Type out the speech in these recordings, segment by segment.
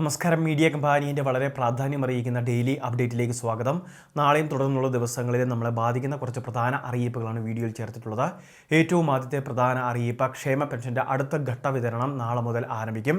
നമസ്കാരം. മീഡിയ കമ്പാനിയുടെ വളരെ പ്രാധാന്യം അറിയിക്കുന്ന ഡെയിലി അപ്ഡേറ്റിലേക്ക് സ്വാഗതം. നാളെയും തുടർന്നുള്ള ദിവസങ്ങളിൽ നമ്മളെ ബാധിക്കുന്ന കുറച്ച് പ്രധാന അറിയിപ്പുകളാണ് വീഡിയോയിൽ ചേർത്തിട്ടുള്ളത്. ഏറ്റവും ആദ്യത്തെ പ്രധാന അറിയിപ്പ് ക്ഷേമ പെൻഷന്റെ അടുത്ത ഘട്ട വിതരണം നാളെ മുതൽ ആരംഭിക്കും.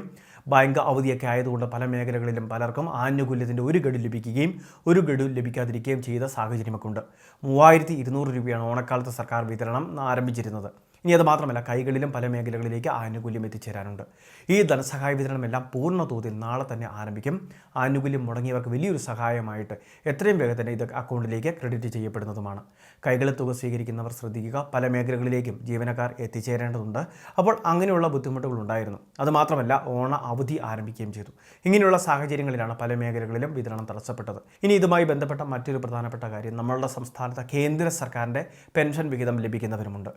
ബാങ്ക് അവധിയൊക്കെ ആയതുകൊണ്ട് പല മേഖലകളിലും പലർക്കും ആനുകൂല്യത്തിന്റെ ഒരു ഗഡു ലഭിക്കുകയും ഒരു ഗഡു ലഭിക്കാതിരിക്കുകയും ചെയ്ത സാഹചര്യമൊക്കെ ഉണ്ട്. മൂവായിരത്തി ഇരുന്നൂറ് രൂപയാണ് ഓണക്കാലത്ത് സർക്കാർ വിതരണം ആരംഭിച്ചിരുന്നത്. ഇനി അത് മാത്രമല്ല കൈകളിലും പല മേഖലകളിലേക്ക് ആനുകൂല്യം എത്തിച്ചേരാനുണ്ട്. ഈ ധനസഹായ വിതരണമെല്ലാം പൂർണ തോതിൽ നാളെ തന്നെ ആരംഭിക്കും. ആനുകൂല്യം മുടങ്ങിയവർക്ക് വലിയൊരു സഹായമായിട്ട് എത്രയും വേഗം തന്നെ ഇത് അക്കൗണ്ടിലേക്ക് ക്രെഡിറ്റ് ചെയ്യപ്പെടുന്നതുമാണ്. കൈകളിൽ തുക സ്വീകരിക്കുന്നവർ ശ്രദ്ധിക്കുക. പല മേഖലകളിലേക്കും ജീവനക്കാർ എത്തിച്ചേരേണ്ടതുണ്ട്. അപ്പോൾ അങ്ങനെയുള്ള ബുദ്ധിമുട്ടുകൾ ഉണ്ടായിരുന്നു അതുമാത്രമല്ല ഓണ അവധി ആരംഭിക്കുകയും ചെയ്തു. ഇങ്ങനെയുള്ള സാഹചര്യങ്ങളിലാണ് പല മേഖലകളിലും വിതരണം തടസ്സപ്പെട്ടത്. ഇനി ഇതുമായി ബന്ധപ്പെട്ട മറ്റൊരു പ്രധാനപ്പെട്ട കാര്യം നമ്മളുടെ സംസ്ഥാനത്ത് കേന്ദ്ര സർക്കാരിന്റെ പെൻഷൻ വിഹിതം ലഭിക്കുന്നവരുമുണ്ട്.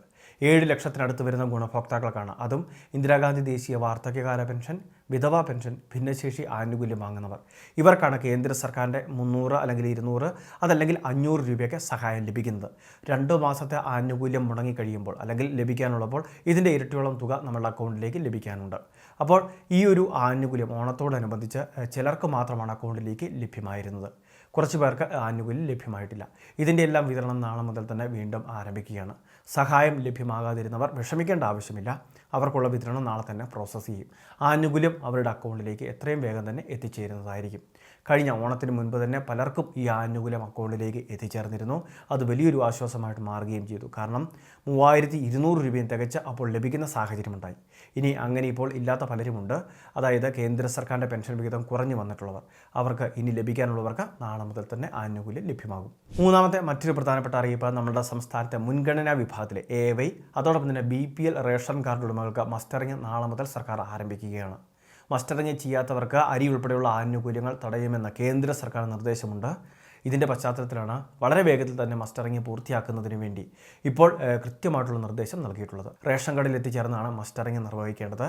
ഏഴ് ലക്ഷത്തിനടുത്ത് വരുന്ന ഗുണഭോക്താക്കൾക്കാണ്. അതും ഇന്ദിരാഗാന്ധി ദേശീയ വാർദ്ധക്യകാല പെൻഷൻ വിധവാ പെൻഷൻ ഭിന്നശേഷി ആനുകൂല്യം വാങ്ങുന്നവർ. ഇവർക്കാണ് കേന്ദ്ര സർക്കാരിന്റെ മുന്നൂറ് അല്ലെങ്കിൽ ഇരുന്നൂറ് അതല്ലെങ്കിൽ അഞ്ഞൂറ് രൂപയൊക്കെ സഹായം ലഭിക്കുന്നത്. രണ്ട് മാസത്തെ ആനുകൂല്യം മുടങ്ങിക്കഴിയുമ്പോൾ അല്ലെങ്കിൽ ലഭിക്കാനുള്ളപ്പോൾ ഇതിന്റെ ഇരട്ടിയോളം തുക നമ്മളുടെ അക്കൗണ്ടിലേക്ക് ലഭിക്കാനുണ്ട്. അപ്പോൾ ഈ ഒരു ആനുകൂല്യം ഓണത്തോടനുബന്ധിച്ച് ചിലർക്ക് മാത്രമാണ് അക്കൗണ്ടിലേക്ക് ലഭ്യമായിരുന്നത്. കുറച്ച് പേർക്ക് ആനുകൂല്യം ലഭ്യമായിട്ടില്ല. ഇതിന്റെ എല്ലാം വിതരണം നാളെ മുതൽ തന്നെ വീണ്ടും ആരംഭിക്കുകയാണ്. സഹായം ലഭ്യമാകാതിരുന്നവർ വിഷമിക്കേണ്ട ആവശ്യമില്ല. അവർക്കുള്ള വിതരണം നാളെ തന്നെ പ്രോസസ്സ് ചെയ്യും. ആനുകൂല്യം അവരുടെ അക്കൗണ്ടിലേക്ക് എത്രയും വേഗം തന്നെ എത്തിച്ചേരുന്നതായിരിക്കും. കഴിഞ്ഞ ഓണത്തിന് മുൻപ് തന്നെ പലർക്കും ഈ ആനുകൂല്യം അക്കൗണ്ടിലേക്ക് എത്തിച്ചേർന്നിരുന്നു. അത് വലിയൊരു ആശ്വാസമായിട്ട് മാറുകയും ചെയ്തു. കാരണം മൂവായിരത്തി ഇരുന്നൂറ് രൂപയും തികച്ച അപ്പോൾ ലഭിക്കുന്ന സാഹചര്യമുണ്ടായി. ഇനി അങ്ങനെ ഇപ്പോൾ ഇല്ലാത്ത പലരുമുണ്ട്. അതായത് കേന്ദ്ര സർക്കാരിന്റെ പെൻഷൻ വിഹിതം കുറഞ്ഞു വന്നിട്ടുള്ളവർ. അവർക്ക് ഇനി ലഭിക്കാനുള്ളവർക്ക് നാളെ മുതൽ തന്നെ ആനുകൂല്യം ലഭ്യമാകും. മൂന്നാമത്തെ മറ്റൊരു പ്രധാനപ്പെട്ട അറിയിപ്പ് നമ്മുടെ സംസ്ഥാനത്തെ മുൻഗണനാ വിഭാഗത്തിലെ എ വൈ അതോടൊപ്പം തന്നെ B P L ration card ഉടമകൾക്ക് മസ്റ്ററിങ് നാളെ മുതൽ സർക്കാർ ആരംഭിക്കുകയാണ്. മസ്റ്ററിങ് ചെയ്യാത്തവർക്ക് അരി ഉൾപ്പെടെയുള്ള ആനുകൂല്യങ്ങൾ തടയുമെന്ന കേന്ദ്ര സർക്കാർ നിർദ്ദേശമുണ്ട്. ഇതിന്റെ പശ്ചാത്തലത്തിലാണ് വളരെ വേഗത്തിൽ തന്നെ മസ്റ്ററിങ് പൂർത്തിയാക്കുന്നതിന് വേണ്ടി ഇപ്പോൾ കൃത്യമായിട്ടുള്ള നിർദ്ദേശം നൽകിയിട്ടുള്ളത്. റേഷൻ കാർഡിൽ എത്തിച്ചേർന്നാണ് മസ്റ്ററിങ് നിർവഹിക്കേണ്ടത്.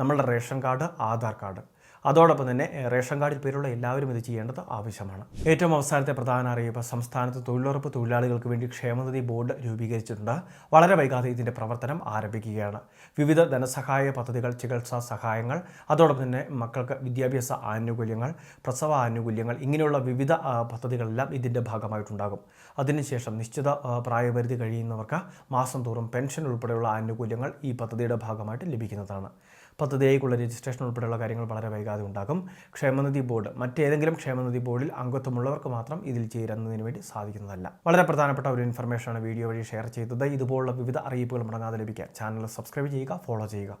നമ്മളുടെ റേഷൻ കാർഡ് ആധാർ കാർഡ്. അതോടൊപ്പം തന്നെ റേഷൻ കാർഡിൽ പേരുള്ള എല്ലാവരും ഇത് ചെയ്യേണ്ടത് ആവശ്യമാണ്. ഏറ്റവും അവസാനത്തെ പ്രധാന അറിയിപ്പ് സംസ്ഥാനത്ത് തൊഴിലുറപ്പ് തൊഴിലാളികൾക്ക് വേണ്ടി ക്ഷേമനിധി ബോർഡ് രൂപീകരിച്ചിട്ടുണ്ട്. വളരെ വൈകാതെ ഇതിന്റെ പ്രവർത്തനം ആരംഭിക്കുകയാണ്. വിവിധ ധനസഹായ പദ്ധതികൾ ചികിത്സാ സഹായങ്ങൾ അതോടൊപ്പം തന്നെ മക്കൾക്ക് വിദ്യാഭ്യാസ ആനുകൂല്യങ്ങൾ പ്രസവ ആനുകൂല്യങ്ങൾ ഇങ്ങനെയുള്ള വിവിധ പദ്ധതികളെല്ലാം ഇതിന്റെ ഭാഗമായിട്ടുണ്ടാകും. അതിനുശേഷം നിശ്ചിത പ്രായപരിധി കഴിയുന്നവർക്ക് മാസം തോറും പെൻഷൻ ഉൾപ്പെടെയുള്ള ആനുകൂല്യങ്ങൾ ഈ പദ്ധതിയുടെ ഭാഗമായിട്ട് ലഭിക്കുന്നതാണ്. പദ്ധതിയേക്കുള്ള രജിസ്ട്രേഷൻ ഉൾപ്പെടെയുള്ള കാര്യങ്ങൾ വളരെ വൈകാതെ ഉണ്ടാകും. ക്ഷേമനിധി ബോർഡ് മറ്റേതെങ്കിലും ക്ഷേമനിധി ബോർഡിൽ അംഗത്വമുള്ളവർക്ക് മാത്രം ഇതിൽ ചേരുന്നതിന് വേണ്ടി സാധിക്കുന്നതല്ല. വളരെ പ്രധാനപ്പെട്ട ഒരു ഇൻഫർമേഷനാണ് വീഡിയോ വഴി ഷെയർ ചെയ്തത്. ഇതുപോലുള്ള വിവിധ അറിയിപ്പുകൾ മുടങ്ങാതെ ലഭിക്കാൻ ചാനൽ സബ്സ്ക്രൈബ് ചെയ്യുക ഫോളോ ചെയ്യുക.